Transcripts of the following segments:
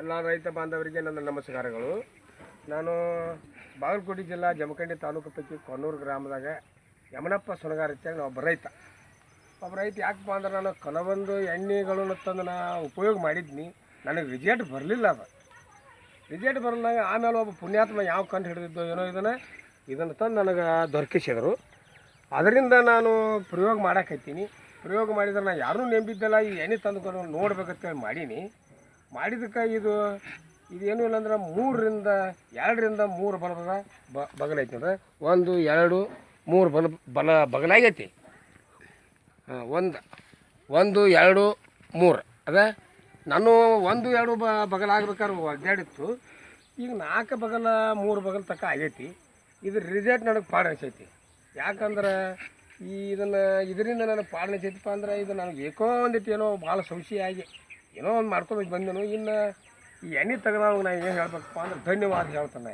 ಎಲ್ಲ ರೈತ ಬಾಂಧವರಿಗೆ ನನ್ನ ನಮಸ್ಕಾರಗಳು. ನಾನು ಬಾಗಲಕೋಟೆ ಜಿಲ್ಲಾ ಜಮಖಂಡಿ ತಾಲೂಕು ಪೈಕಿ ಕೊನ್ನೂರು ಗ್ರಾಮದಾಗ ಯಮನಪ್ಪ ಅಂತೇಳಿ ನಾವು ಒಬ್ಬ ರೈತ. ಒಬ್ಬ ರೈತ ಯಾಕಪ್ಪ ಅಂದ್ರೆ ನಾನು ಕೆಲವೊಂದು ಎಣ್ಣೆಗಳನ್ನು ತಂದು ನಾ ಉಪಯೋಗ ಮಾಡಿದ್ನಿ. ನನಗೆ ರಿಜಲ್ಟ್ ಬರಲಿಲ್ಲ ಅದು. ರಿಜಲ್ಟ್ ಬರಲಾಗ ಆಮೇಲೆ ಒಬ್ಬ ಪುಣ್ಯಾತ್ಮ ಯಾವ ಕಂಡು ಹಿಡಿದಿದ್ದೋ ಏನೋ ಇದನ್ನು ಇದನ್ನು ತಂದು ನನಗೆ ದೊರಕಿಸಿದರು. ಅದರಿಂದ ನಾನು ಪ್ರಯೋಗ ಮಾಡಾಕತ್ತೀನಿ. ಪ್ರಯೋಗ ಮಾಡಿದ್ರೆ ನಾನು ಯಾರೂ ನೆಂಬಿದ್ದಲ್ಲ, ಈ ಎಣ್ಣೆ ತಂದುಕೊಂಡು ನೋಡ್ಬೇಕಂತೇಳಿ ಮಾಡೀನಿ. ಮಾಡಿದಕ್ಕೆ ಇದು ಇದೇನು ಇಲ್ಲ ಅಂದ್ರೆ ಮೂರರಿಂದ ಎರಡರಿಂದ ಮೂರು ಬಲದ ಬ ಬಗಲೈತಿ ಅಂದ್ರೆ ಒಂದು, ಎರಡು, ಮೂರು ಬಲ ಬಲ ಬಗಲಾಗೈತಿ ಒಂದು ಒಂದು, ಎರಡು, ಮೂರು. ಅದ? ನಾನು ಒಂದು, ಎರಡು ಬ ಬಗಲಾಗ್ಬೇಕಾದ್ರೆ ಒದ್ದಾಡಿತ್ತು. ಈಗ ನಾಲ್ಕು ಬಗಲ ಮೂರು ಬಗಲ ತಕ್ಕ ಆಗೈತಿ. ಇದ್ರ ರಿಸಲ್ಟ್ ನನಗೆ ಪಾಡ ಅನಿಸೈತಿ. ಯಾಕಂದ್ರೆ ಈ ಇದನ್ನು, ಇದರಿಂದ ನನಗೆ ಪಾಡ ಅನಿಸೈತಿಪ್ಪ ಅಂದ್ರೆ ಇದು ನನಗೆ ಏಕೋ ಒಂದಿಟ್ಟು ಏನೋ ಭಾಳ ಸಂಶಯ ಆಗಿ. ಏನೋ ಒಂದು ಮಾಡ್ಕೊಂಡು ಬಂದೆನು. ಇನ್ನು ಈ ಎಣ್ಣೆ ತೆಗೆದವಾಗ ನಾನು ಏನು ಹೇಳ್ಬೇಕಪ್ಪ ಅಂದ್ರೆ ಧನ್ಯವಾದ ಹೇಳ್ತಾನೆ ನಾ.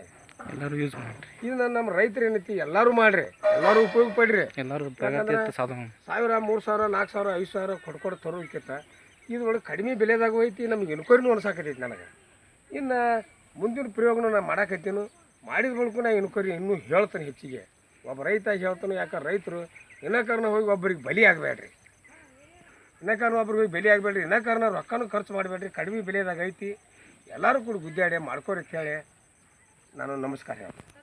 ಎಲ್ಲರೂ ಯೂಸ್ ಮಾಡ್ರಿ. ಇದು ನನ್ನ ನಮ್ಮ ರೈತರು ಏನೈತಿ ಎಲ್ಲರೂ ಮಾಡ್ರಿ. ಎಲ್ಲರೂ ಉಪಯೋಗ ಪಡ್ರಿ. ಎಲ್ಲರೂ ಸಾವಿರ ಮೂರು ಸಾವಿರ ನಾಲ್ಕು ಸಾವಿರ ಐದು ಸಾವಿರ ಕೊಡ್ಕೊಡು ತರೋದಕ್ಕಿಂತ ಇದ್ರೊಳಗೆ ಕಡಿಮೆ ಬೆಲೆದಾಗ ಹೋಯ್ತಿ ನಮ್ಗೆ ಇನ್ಕ್ವೈರಿನೂ ಅನ್ಸಾಕತ್ತೈತಿ ನನಗೆ. ಇನ್ನು ಮುಂದಿನ ಪ್ರಯೋಗನ ನಾನು ಮಾಡಾಕತ್ತೀನು. ಮಾಡಿದ ಬಳಿಕ ನಾ ಇನ್ಕ್ವೈರಿ ಇನ್ನೂ ಹೇಳ್ತಾನೆ ಹೆಚ್ಚಿಗೆ. ಒಬ್ಬ ರೈತ ಹೇಳ್ತಾನೆ ಯಾಕಂದ್ರೆ ರೈತರು ವಿನಾಕಾರಣ ಹೋಗಿ ಒಬ್ಬರಿಗೆ ಬಲಿ ಆಗಬೇಡ್ರಿ ವಿನಾಕಾರಣ ಒಬ್ರಿಗೆ ಬಲಿ ಆಗಬೇಡ್ರಿ ಇನ್ನಕಾರನ ರೊಕ್ಕನೂ ಖರ್ಚು ಮಾಡಬೇಡ್ರಿ, ಕಡಿಮೆ ಬೆಲೆದಾಗ ಐತಿ. ಎಲ್ಲರೂ ಕೂಡ ಗುದ್ದಾಡಿ ಮಾಡ್ಕೋರಿ ಕೇಳಿ. ನಾನು ನಮಸ್ಕಾರ ಹೇಳ್ತೀನಿ.